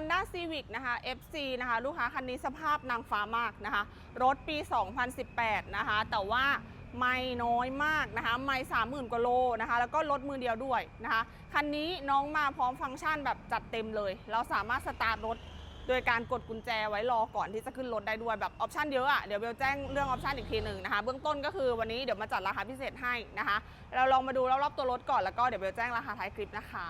Honda Civic นะคะ FC นะคะ ลูกค้าคันนี้สภาพนางฟ้ามากนะคะ รถปี 2018 นะคะ แต่ว่าไม่น้อยมากนะคะ ไม่30,000กว่าโลนะคะ แล้วก็รถมือเดียวด้วยนะคะ คันนี้น้องมาพร้อมฟังก์ชันแบบจัดเต็มเลย เราสามารถสตาร์ทรถโดยการกดกุญแจไว้รอก่อนที่จะขึ้นรถได้ด้วยแบบออปชันเยอะอะ่ะเดี๋ยวเบลแจ้งเรื่องออปชันอีกทีหนึ่งนะคะเบื้องต้นก็คือวันนี้เดี๋ยวมาจัดราคาพิเศษให้นะคะ เราลองมาดูรอบๆตัวรถก่อนแล้วก็เดี๋ยวเบลแจ้งราคาท้ายคลิปนะคะ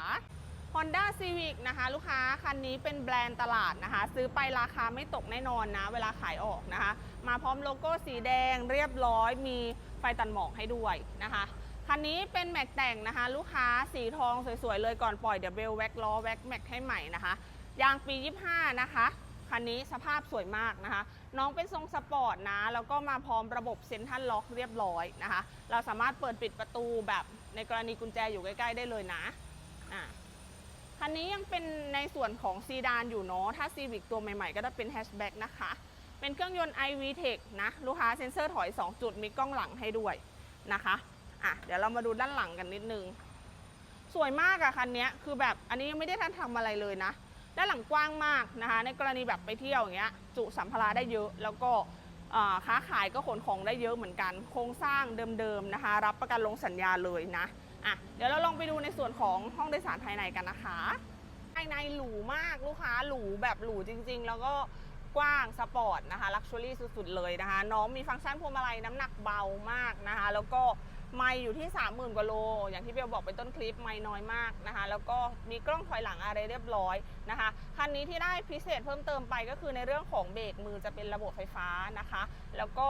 Honda Civic นะคะ ลูกค้าคันนี้เป็นแบรนด์ตลาดนะคะ ซื้อไปราคาไม่ตกแน่นอนนะ เวลาขายออกนะคะ มาพร้อมโลโก้สีแดงเรียบร้อย มีไฟตัดหมอกให้ด้วยนะคะคันนี้เป็นแม็กแต่งนะคะ ลูกค้าสีทองสวยๆ เลยก่อนปล่อยเดี๋ยวเบลแว็กล้อแว็กแม็กให้ใหม่นะคะยางปี 25 นะคะคันนี้สภาพสวยมากนะคะ น้องเป็นทรงสปอร์ตนะ แล้วก็มาพร้อมระบบเซ็นทรัลล็อกเรียบร้อยนะคะ เราสามารถเปิดปิดประตูแบบในกรณีกุญแจอยู่ใกล้ ๆ ได้เลยนะอะ คันนี้ยังเป็นในส่วนของซีดานอยู่เนาะ ถ้า Civic ตัวใหม่ๆ ก็จะเป็นแฮชแบ็กนะคะ เป็นเครื่องยนต์ iV Tech นะ ลูกค้าเซ็นเซอร์ถอย 2 จุดมีกล้องหลังให้ด้วยนะคะอะเดี๋ยวเรามาดูด้านหลังกันนิดนึง สวยมากอะคันนี้คือแบบอันนี้ยังไม่ได้ทันทำอะไรเลยนะ ด้านหลังกว้างมากนะคะ ในกรณีแบบไปเที่ยวอย่างเงี้ยจุสัมภาระได้เยอะ แล้วก็ค้าขายก็ขนของได้เยอะเหมือนกัน โครงสร้างเดิมๆนะคะ รับประกันลงสัญญาเลยนะ อะเดี๋ยวเราลองไปดูในส่วนของห้องโดยสารภายในกันนะคะ ภายในหรูมากลูกค้าหรูแบบหรูจริง ๆ แล้วก็กว้างสปอร์ตนะคะลักชัวรี่สุดๆเลยนะคะ น้องมีฟังก์ชันพวงมาลัยน้ำหนักเบามากนะคะ แล้วก็ ไม่อยู่ที่ 30,000 กว่าโล อย่างที่เบลบอกไปต้นคลิปไม่น้อยมากนะคะ แล้วก็มีกล้องถอยหลังอะไรเรียบร้อยนะคะ คันนี้ที่ได้พิเศษเพิ่มเติมไปก็คือในเรื่องของเบรกมือจะเป็นระบบไฟฟ้านะคะ แล้วก็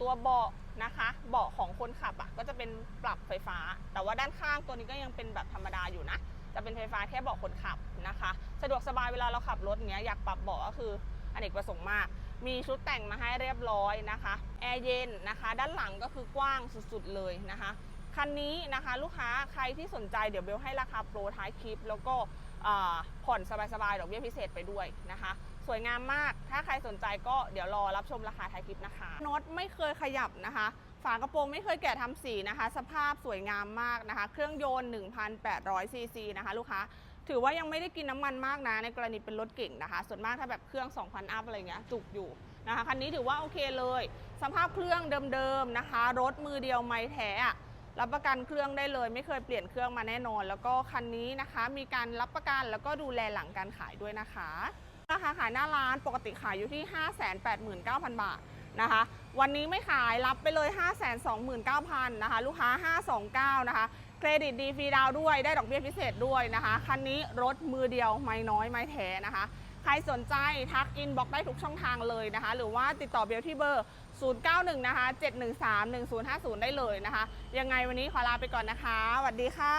ตัวเบาะนะคะ เบาะของคนขับอะก็จะเป็นปรับไฟฟ้า แต่ว่าด้านข้างตัวนี้ก็ยังเป็นแบบธรรมดาอยู่นะ จะเป็นไฟฟ้าแค่เบาะคนขับนะคะ สะดวกสบายเวลาเราขับรถเนี้ยอยากปรับเบาะก็คืออเนกประสงค์มาก มีชุดแต่งมาให้เรียบร้อยนะคะแอร์เย็นนะคะ ด้านหลังก็คือกว้างสุดๆเลยนะคะคันนี้นะคะลูกค้าใครที่สนใจเดี๋ยวเบลให้ราคาโปรท้ายคลิป แล้วก็ผ่อนสบายๆดอกเบี้ยพิเศษไปด้วยนะคะ สวยงามมากถ้าใครสนใจก็เดี๋ยวรอรับชมราคาท้ายคลิปนะคะน็อตไม่เคยขยับนะคะ ฝากระโปรงไม่เคยแกะทำสีนะคะ สภาพสวยงามมากนะคะ เครื่องยนต์ 1,800ซีซีนะคะ ลูกค้า ถือว่ายังไม่ได้กินน้ำมันมากนะ ในกรณีเป็นรถเก่งนะคะ ส่วนมากถ้าแบบเครื่อง 2,000 อัพอะไรเงี้ยจุกอยู่นะคะคันนี้ถือว่าโอเคเลย สภาพเครื่องเดิมๆนะคะ รถมือเดียวไม่แท้อะรับประกันเครื่องได้เลย ไม่เคยเปลี่ยนเครื่องมาแน่นอน แล้วก็คันนี้นะคะ มีการรับประกันแล้วก็ดูแลหลังการขายด้วยนะคะราคาขายหน้าร้านปกติขายอยู่ที่ 589,000 บาทนะคะ วันนี้ไม่ขายรับไปเลย 529,000นะคะ ลูกค้า 529นะคะ เครดิตดีฟรีดาวด้วยได้ดอกเบี้ยพิเศษด้วยนะคะ คันนี้รถมือเดียวไม่น้อยไม่แท้นะคะ ใครสนใจทักอินบอกได้ทุกช่องทางเลยนะคะ หรือว่าติดต่อเบลที่เบอร์ 091 นะคะ 713 1050 ได้เลยนะคะ ยังไงวันนี้ขอลาไปก่อนนะคะสวัสดีค่ะ